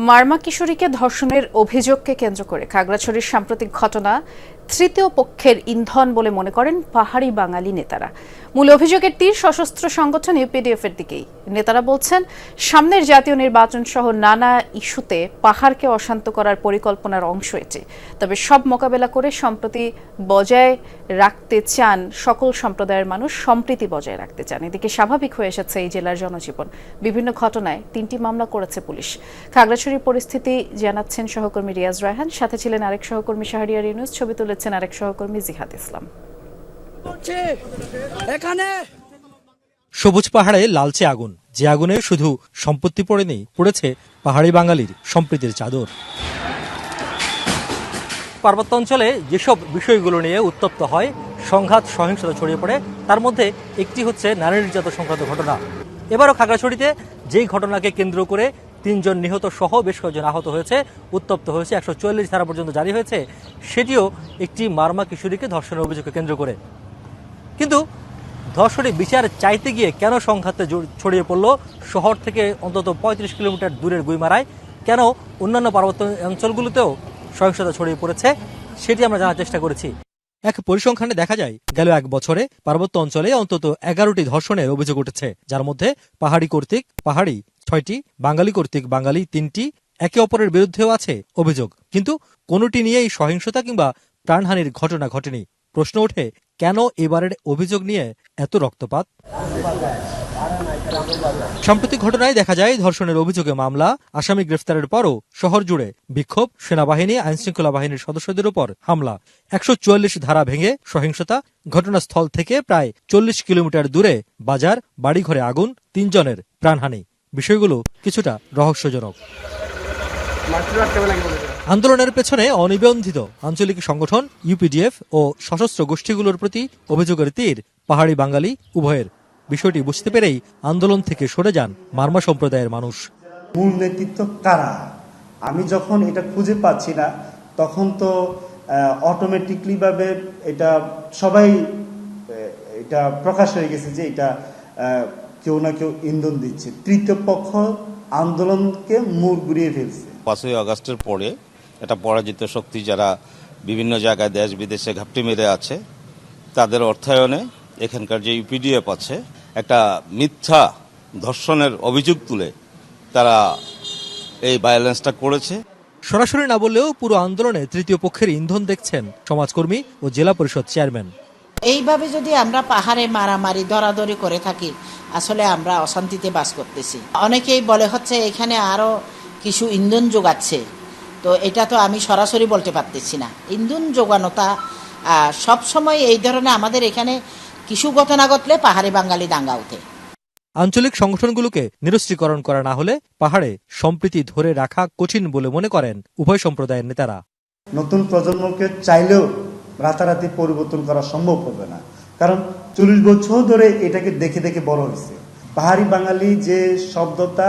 মার্মা কিশোরীকে ধর্ষণের অভিযোগকে কেন্দ্র করে খাগড়াছড়ির সাম্প্রতিক ঘটনা তৃতীয় পক্ষের ইন্ধন বলে মনে করেন পাহাড়ি বাঙালি নেতারা। মূল অভিযোগের তীর সশস্ত্র সংগঠন ইউপিডিএফ এর দিকেই। নেতারা বলছেন, সামনের জাতীয় নির্বাচন সহ নানা ইস্যুতে পাহাড়কে অশান্ত করার পরিকল্পনার অংশ এটি। তবে সব মোকাবেলা করে সম্প্রতি বজায় রাখতে চান সকল সম্প্রদায়ের মানুষ, সম্প্রীতি বজায় রাখতে চান। এদিকে স্বাভাবিক হয়ে এসেছে এই জেলার জনজীবন। বিভিন্ন ঘটনায় তিনটি মামলা করেছে পুলিশ। খাগড়াছড়ির পরিস্থিতি জানাচ্ছেন সহকর্মী রিয়াজ রায়হান। সাথে ছিলেন আরেক সহকর্মী শাহরিয়ার ইউনুস। ছবি তুলেছেন আরেক সহকর্মী জিহাদ ইসলাম। এখানে সবুজ পাহাড়ে লালচে আগুন যে আগুনে শুধু সম্পত্তি পড়ে নেই পড়েছে পাহাড়ি বাঙালির সম্প্রীতির চাদর। পার্বত্য অঞ্চলে যেসব বিষয়গুলো নিয়ে উত্তপ্ত হয় সংঘাত সহিংসতা ছড়িয়ে পড়ে তার মধ্যে একটি হচ্ছে নারী নির্যাতন সংক্রান্ত ঘটনা। এবারও খাগড়াছড়িতে যেই ঘটনাকে কেন্দ্র করে তিনজন নিহত সহ বেশ কয়েকজন আহত হয়েছে, উত্তপ্ত হয়েছে। একশো চুয়াল্লিশ ধারা পর্যন্ত জারি হয়েছে। সেটিও একটি মারমা কিশোরীকে ধর্ষণের অভিযোগকে কেন্দ্র করে। কিন্তু ধর্ষণের বিচার চাইতে গিয়ে কেন সংঘাতে ছড়িয়ে পড়ল? শহর থেকে অন্তত পঁয়ত্রিশ কিলোমিটার দূরের গুইমারায় কেন অন্যান্য পার্বত্য অঞ্চলগুলোতেও সহিংসতা ছড়িয়ে পড়েছে, সেটি আমরা জানার চেষ্টা করেছি। এক পরিসংখ্যানে দেখা যায়, গেল এক বছরে পার্বত্য অঞ্চলে অন্তত এগারোটি ধর্ষণের অভিযোগ উঠেছে, যার মধ্যে পাহাড়ি কর্তৃক পাহাড়ি ছয়টি, বাঙালি কর্তৃক বাঙালি, তিনটি, একে অপরের বিরুদ্ধেও আছে অভিযোগ। কিন্তু কোনোটি নিয়েই সহিংসতা কিংবা প্রাণহানির ঘটনা ঘটেনি। প্রশ্ন ওঠে, কেন এবারের অভিযোগ নিয়ে এত রক্তপাত? সাম্প্রতিক ঘটনায় দেখা যায়, ধর্ষণের অভিযোগে মামলা, আসামি গ্রেফতারের পরও শহর জুড়ে বিক্ষোভ, সেনাবাহিনী, আইনশৃঙ্খলা বাহিনীর সদস্যদের উপর হামলা। একশো চুয়াল্লিশ ধারা ভেঙে সহিংসতা, ঘটনাস্থল থেকে প্রায় চল্লিশ কিলোমিটার দূরে বাজার, বাড়িঘরে আগুন, তিনজনের প্রাণহানি। বিষয়গুলো কিছুটা রহস্যজনক। আন্দোলনের পেছনে অনিবন্ধিত আঞ্চলিক সংগঠন, ইউপিডিএফ ও সশস্ত্র গোষ্ঠীগুলোর প্রতি অভিযোগের তীর, পাহাড়ি বাঙালি, উভয়ের। বিষয়টি বুঝতে পেরেই আন্দোলন থেকে সরে যান মার্মা সম্প্রদায়ের মানুষ। মূল নেতৃত্ব কারা? আমি যখন এটা খুঁজে পাচ্ছি না, তখন তো অটোমেটিকলি ভাবে এটা সবাই এটা প্রকাশ হয়ে গেছে যে এটা কেউ না কেউ ইন্ধন দিচ্ছে। তৃতীয় পক্ষ আন্দোলনকে মুড় ঘুরিয়ে ফেলছে। পাঁচই আগস্টের পরে এটা পরাজিত শক্তি যারা বিভিন্ন জায়গায় দেশ বিদেশে ঘাপটি মেরে আছে তাদের অর্থায়নে এখানকার যে ইউপিডিএফ আছে একটা মিথ্যা ধর্ষণের অভিযোগ তুলে তারা এই ভায়োলেন্সটা করেছে। সরাসরি না বললেও পুরো আন্দোলনে তৃতীয় পক্ষের ইন্ধন দেখছেন সমাজকর্মী ও জেলা পরিষদ চেয়ারম্যান এইভাবে যদি আমরা পাহাড়ে মারামারি দরাদরি করে থাকি আসলে আমরা অশান্তিতে বাস করতেছি। অনেকেই বলে হচ্ছে এখানে আরও কিছু ইন্ধন যোগাচ্ছে। তো এটা তো আমি সরাসরি বলতে পারতেছি না। ইন্ধন যোগানোটা সব সময় এই ধরনের আমাদের এখানে কিছু ঘটনা ঘটলে পাহাড়ি বাঙালি দাঙ্গা ওঠে। আঞ্চলিক সংগঠনগুলোকে নিরস্ত্রীকরণ করা না হলে পাহাড়ে সম্প্রীতি ধরে রাখা কঠিন বলে মনে করেন উভয় সম্প্রদায়ের নেতারা। নতুন প্রজন্মকে চাইলেও রাতারাতি পরিবর্তন করা সম্ভব হবে না। কারণ চল্লিশ বছর ধরে এটাকে দেখে দেখে বড় হয়েছে। পাহাড়ি বাঙালি যে শব্দটা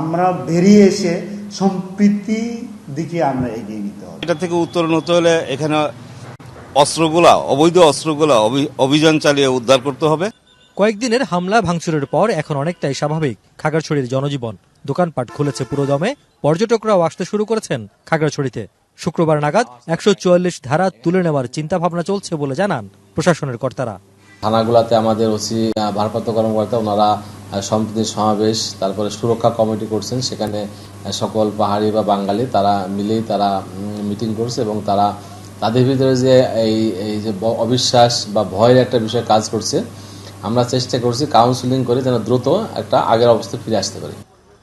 আমরা বেরিয়ে এসে সম্প্রীতি দিকে আমরা এগিয়ে নিতে হবে। এটা থেকে উত্তরণ হতে হলে এখানে অস্ত্রগুলা অবৈধ অস্ত্রগুলা অভিযান চালিয়ে উদ্ধার করতে হবে। কয়েকদিনের হামলা ভাঙচুরের পর এখন অনেকটাই স্বাভাবিক। খাগড়াছড়ির জনজীবন দোকানপাট খুলেছে পুরোদমে। পর্যটকরাও আসতে শুরু করেছেন খাগড়াছড়িতে। শুক্রবার নাগাদ একশো চুয়াল্লিশ ধারা তুলে নেওয়ার চিন্তা ভাবনা চলছে বলে জানান প্রশাসনের কর্তারা। থানাগুলোতে আমাদের ওসি ভারপ্রাপ্ত কর্মকর্তা ওনারা আহ, সম্প্রীতির সমাবেশ তারপরে সুরক্ষা কমিটি করছেন। সেখানে সকল পাহাড়ি বা বাঙালি তারা মিলেই তারা মিটিং করছে এবং তারা তাদের ভিতরে যে এই এই যে অবিশ্বাস বা ভয়ের একটা বিষয় কাজ করছে আমরা চেষ্টা করছি কাউন্সিলিং করে যেন দ্রুত একটা আগের অবস্থায় ফিরে আসতে পারি।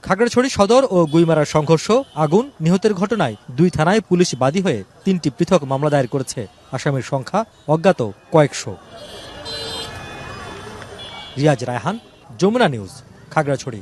খাগড়াছড়ি সদর ও গুইমারার সংঘর্ষ, আগুন, নিহতের ঘটনায় দুই থানায় পুলিশ বাদী হয়ে তিনটি পৃথক মামলা দায়ের করেছে। আসামির সংখ্যা অজ্ঞাত কয়েকশো। রিয়াজ রায়হান, যমুনা নিউজ, খাগড়াছড়ি।